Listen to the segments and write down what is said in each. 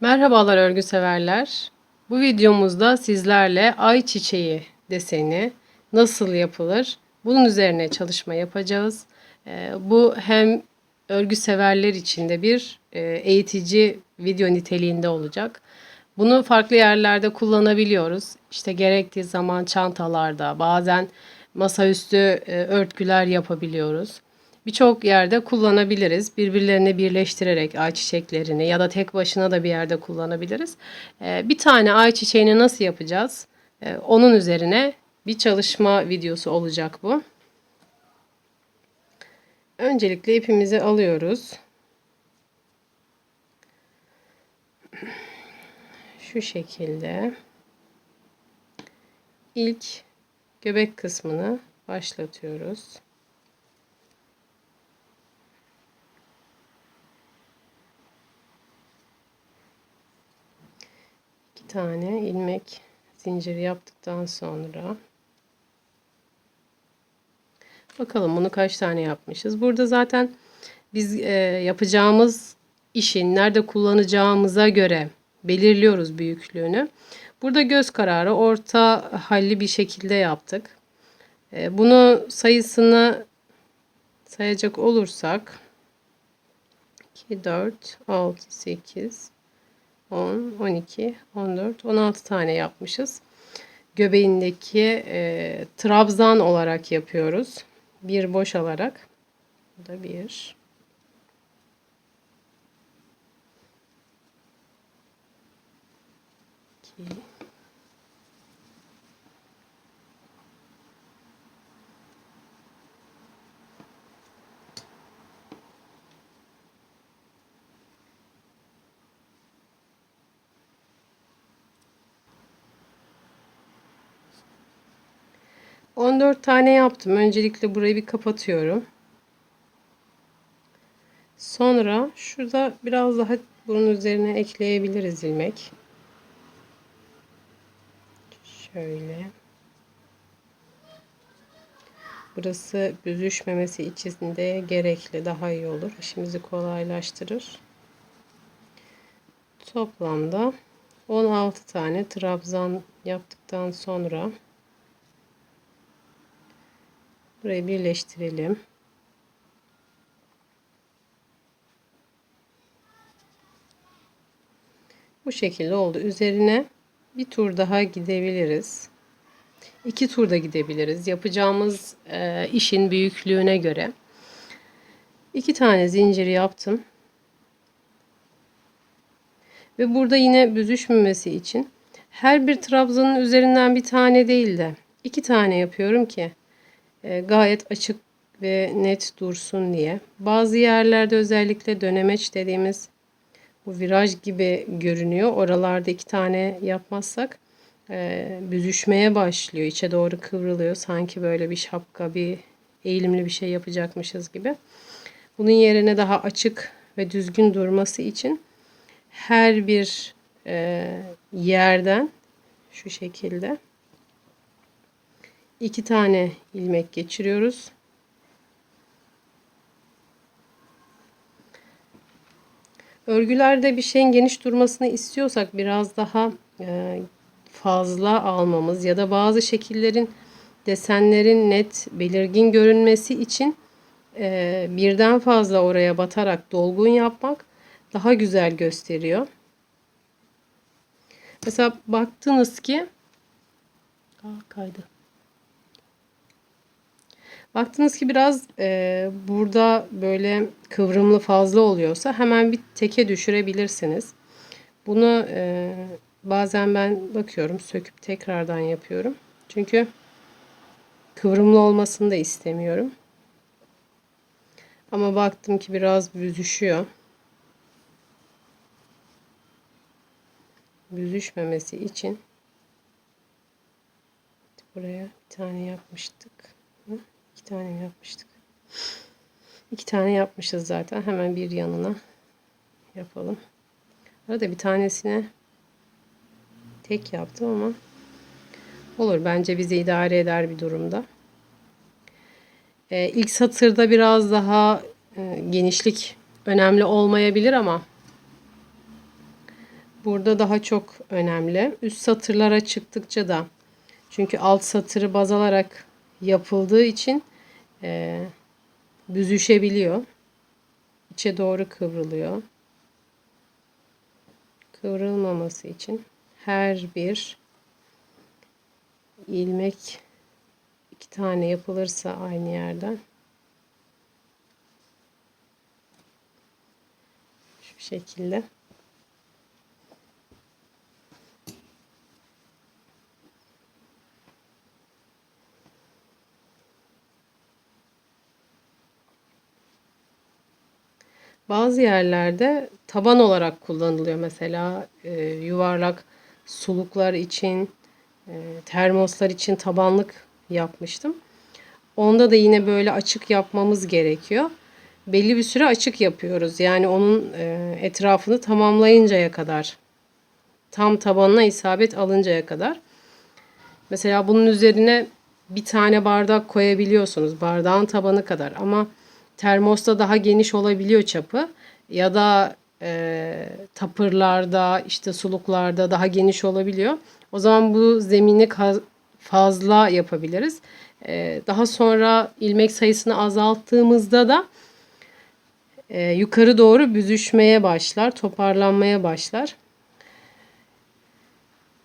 Merhabalar örgü severler. Bu videomuzda sizlerle ayçiçeği deseni nasıl yapılır? Bunun üzerine çalışma yapacağız. Ee, Bu hem örgü severler için de bir e, eğitici video niteliğinde olacak. Bunu farklı yerlerde kullanabiliyoruz. İşte gerektiği zaman çantalarda, bazen masaüstü e, örtüler yapabiliyoruz. Birçok yerde kullanabiliriz. Birbirlerine birleştirerek ayçiçeklerini ya da tek başına da bir yerde kullanabiliriz. Ee, Bir tane ayçiçeğini nasıl yapacağız? Ee, Onun üzerine bir çalışma videosu olacak bu. Öncelikle ipimizi alıyoruz. Şu şekilde ilk göbek kısmını başlatıyoruz. Tane ilmek zinciri yaptıktan sonra bakalım bunu kaç tane yapmışız. Burada zaten biz e, yapacağımız işin nerede kullanacağımıza göre belirliyoruz büyüklüğünü. Burada göz kararı orta halli bir şekilde yaptık. E, bunu sayısını sayacak olursak 2, 4, 6, 8, 10, 12, 14, 16 tane yapmışız. Göbeğindeki e, trabzan olarak yapıyoruz. Bir boş alarak. Bu da bir. İki. On dört tane yaptım. Öncelikle burayı bir kapatıyorum. Sonra şurada biraz daha bunun üzerine ekleyebiliriz ilmek. Şöyle. Burası büzüşmemesi için de gerekli. Daha iyi olur. İşimizi kolaylaştırır. Toplamda 16 tane trabzan yaptıktan sonra burayı birleştirelim. Bu şekilde oldu. Üzerine bir tur daha gidebiliriz. İki turda gidebiliriz. Yapacağımız e, işin büyüklüğüne göre. İki tane zincir yaptım. Ve burada yine büzüşmemesi için her bir trabzanın üzerinden bir tane değil de iki tane yapıyorum ki gayet açık ve net dursun diye. Bazı yerlerde özellikle dönemeç dediğimiz bu viraj gibi görünüyor. Oralarda iki tane yapmazsak e, büzüşmeye başlıyor. İçe doğru kıvrılıyor. Sanki böyle bir şapka, bir eğilimli bir şey yapacakmışız gibi. Bunun yerine daha açık ve düzgün durması için her bir e, yerden şu şekilde iki tane ilmek geçiriyoruz. Örgülerde bir şeyin geniş durmasını istiyorsak biraz daha e, fazla almamız ya da bazı şekillerin desenlerin net belirgin görünmesi için e, birden fazla oraya batarak dolgun yapmak daha güzel gösteriyor. Mesela baktınız ki kaydı. Baktınız ki biraz e, burada böyle kıvrımlı fazla oluyorsa hemen bir teke düşürebilirsiniz. Bunu e, bazen ben bakıyorum söküp tekrardan yapıyorum. Çünkü kıvrımlı olmasını da istemiyorum. Ama baktım ki biraz büzüşüyor. Büzüşmemesi için buraya bir tane yapmıştık. Tane yapmıştık? İki tane yapmışız zaten. Hemen bir yanına yapalım. Arada bir tanesine tek yaptım ama olur. Bence bize idare eder bir durumda. Ee, ilk satırda biraz daha e, genişlik önemli olmayabilir ama burada daha çok önemli. Üst satırlara çıktıkça da çünkü alt satırı baz alarak yapıldığı için e, büzüşebiliyor. İçe doğru kıvrılıyor. Kıvrılmaması için her bir ilmek iki tane yapılırsa aynı yerden şu şekilde Bazı yerlerde taban olarak kullanılıyor mesela e, yuvarlak suluklar için, e, termoslar için tabanlık yapmıştım. Onda da yine böyle açık yapmamız gerekiyor. Belli bir süre açık yapıyoruz. Yani onun e, etrafını tamamlayıncaya kadar. Tam tabanına isabet alıncaya kadar. Mesela bunun üzerine bir tane bardak koyabiliyorsunuz. Bardağın tabanı kadar. Ama termosta daha geniş olabiliyor çapı. Ya da e, tapırlarda, işte suluklarda daha geniş olabiliyor. O zaman bu zemini fazla yapabiliriz. E, daha sonra ilmek sayısını azalttığımızda da e, yukarı doğru büzüşmeye başlar, toparlanmaya başlar.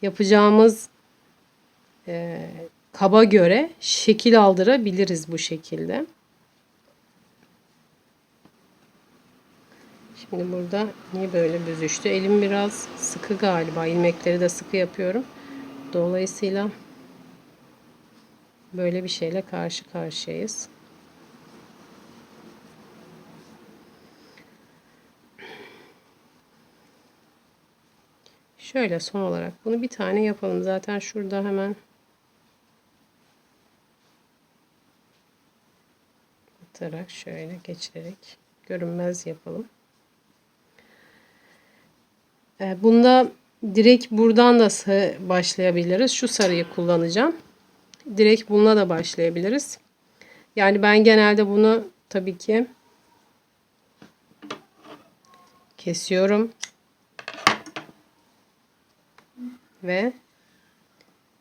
Yapacağımız e, kaba göre şekil aldırabiliriz bu şekilde. Şimdi burada niye böyle büzüştü? Elim biraz sıkı galiba. İlmekleri de sıkı yapıyorum. Dolayısıyla böyle bir şeyle karşı karşıyayız. Şöyle son olarak bunu bir tane yapalım. Zaten şurada hemen atarak şöyle geçirerek görünmez yapalım. Ee, bunda direkt buradan da başlayabiliriz. Şu sarıyı kullanacağım. Direkt bununla da başlayabiliriz. Yani ben genelde bunu tabii ki kesiyorum. Ve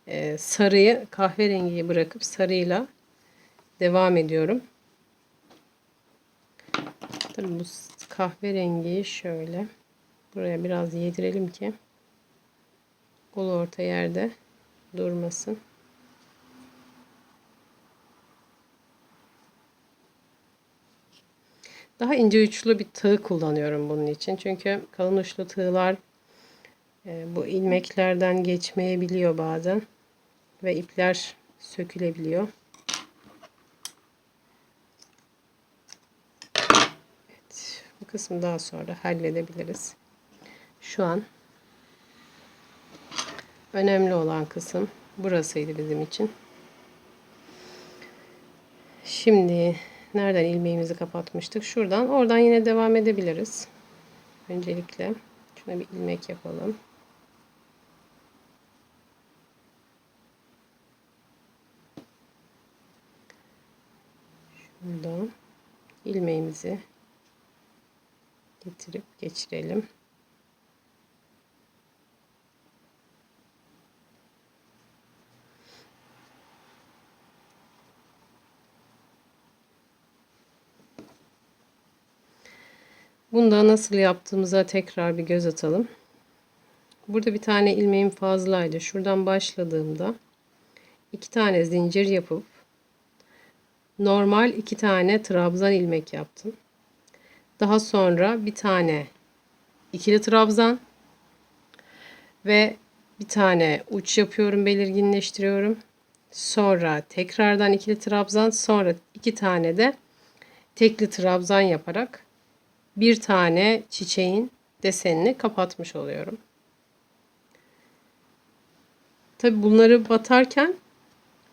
e, sarıyı kahverengiyi bırakıp sarıyla devam ediyorum. Tabii bu kahverengiyi şöyle Buraya biraz yedirelim ki ulu orta yerde durmasın. Daha ince uçlu bir tığ kullanıyorum bunun için. Çünkü kalın uçlu tığlar e, bu ilmeklerden geçmeyebiliyor bazen. Ve ipler sökülebiliyor. Evet, bu kısmı daha sonra halledebiliriz. Şu an önemli olan kısım burasıydı bizim için. Şimdi nereden ilmeğimizi kapatmıştık? Şuradan. Oradan yine devam edebiliriz. Öncelikle şuna bir ilmek yapalım. Şuradan ilmeğimizi getirip geçirelim. Bunda nasıl yaptığımıza tekrar bir göz atalım. Burada bir tane ilmeğim fazlaydı. Şuradan başladığımda iki tane zincir yapıp normal iki tane trabzan ilmek yaptım. Daha sonra bir tane ikili trabzan ve bir tane uç yapıyorum, belirginleştiriyorum. Sonra tekrardan ikili trabzan, sonra iki tane de tekli trabzan yaparak bir tane çiçeğin desenini kapatmış oluyorum. Tabi bunları batarken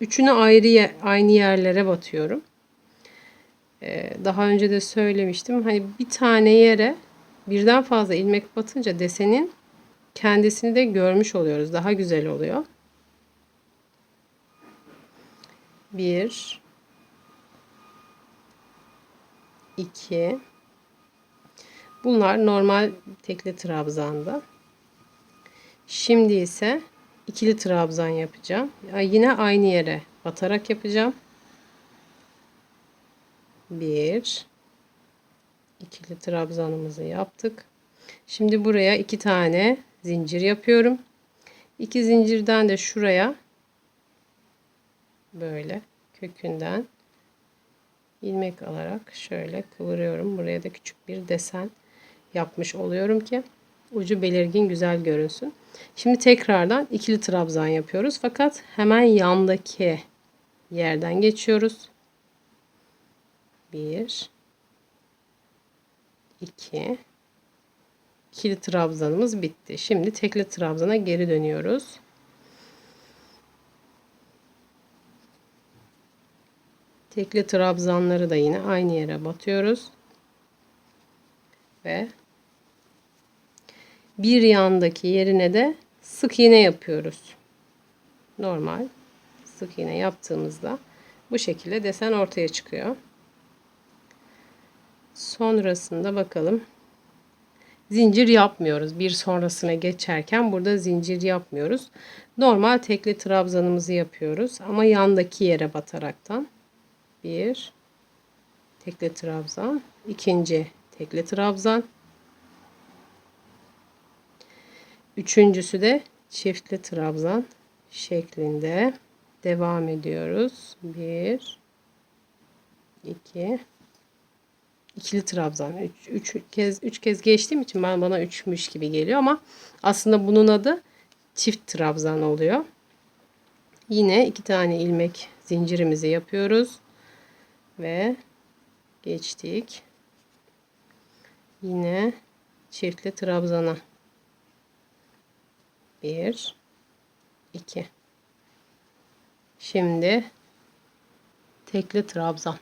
üçünü ayrı aynı yerlere batıyorum. Ee, daha önce de söylemiştim. Hani bir tane yere birden fazla ilmek batınca desenin kendisini de görmüş oluyoruz. Daha güzel oluyor. Bir, iki, Bunlar normal tekli trabzanda. Şimdi ise ikili trabzan yapacağım. Ya Yine aynı yere batarak yapacağım. Bir ikili trabzanımızı yaptık. Şimdi buraya iki tane zincir yapıyorum. İki zincirden de şuraya böyle kökünden ilmek alarak şöyle kıvırıyorum. Buraya da küçük bir desen yapmış oluyorum ki ucu belirgin güzel görünsün. Şimdi tekrardan ikili trabzan yapıyoruz. Fakat hemen yandaki yerden geçiyoruz. 1 2 ikili trabzanımız bitti. Şimdi tekli trabzana geri dönüyoruz. Tekli trabzanları da yine aynı yere batıyoruz. Ve bir yandaki yerine de sık iğne yapıyoruz. Normal sık iğne yaptığımızda bu şekilde desen ortaya çıkıyor. Sonrasında bakalım. Zincir yapmıyoruz. Bir sonrasına geçerken burada zincir yapmıyoruz. Normal tekli trabzanımızı yapıyoruz ama yandaki yere bataraktan. Bir tekli trabzan, ikinci tekli trabzan. Üçüncüsü de çiftli trabzan şeklinde devam ediyoruz. Bir, iki, ikili trabzan. Üç, üç kez üç kez geçtiğim için ben bana üçmüş gibi geliyor ama aslında bunun adı çift trabzan oluyor. Yine iki tane ilmek zincirimizi yapıyoruz ve geçtik. Yine çiftli trabzana. 1 2 Şimdi tekli trabzan.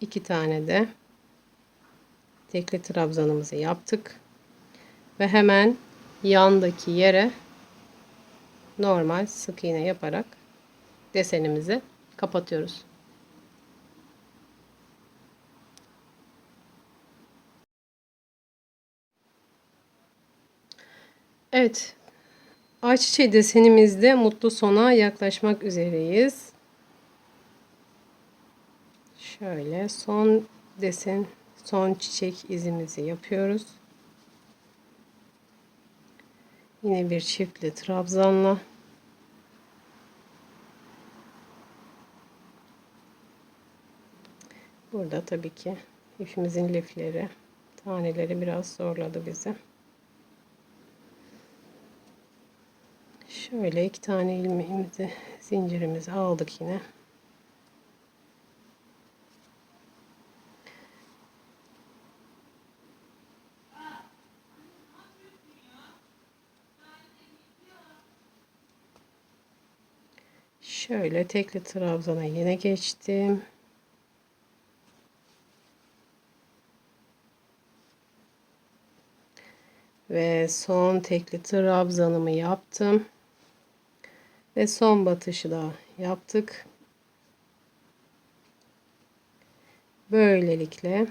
İki tane de tekli trabzanımızı yaptık. Ve hemen yandaki yere normal sık iğne yaparak desenimizi kapatıyoruz. Evet. Ayçiçeği desenimizde mutlu sona yaklaşmak üzereyiz. Şöyle son desen, son çiçek izimizi yapıyoruz. Yine bir çiftli trabzanla Burada tabii ki ipimizin lifleri, taneleri biraz zorladı bizi. Şöyle iki tane ilmeğimizi, zincirimizi aldık yine. Şöyle tekli trabzana yine geçtim. Ve son tekli trabzanımı yaptım. Ve son batışı da yaptık. Böylelikle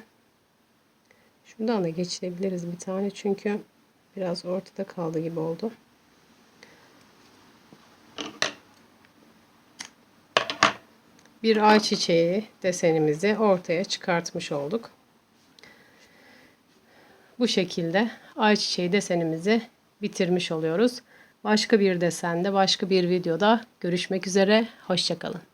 şuradan da geçirebiliriz bir tane çünkü biraz ortada kaldı gibi oldu. Bir ay çiçeği desenimizi ortaya çıkartmış olduk. Bu şekilde ayçiçeği desenimizi bitirmiş oluyoruz. Başka bir desende, başka bir videoda görüşmek üzere. Hoşçakalın.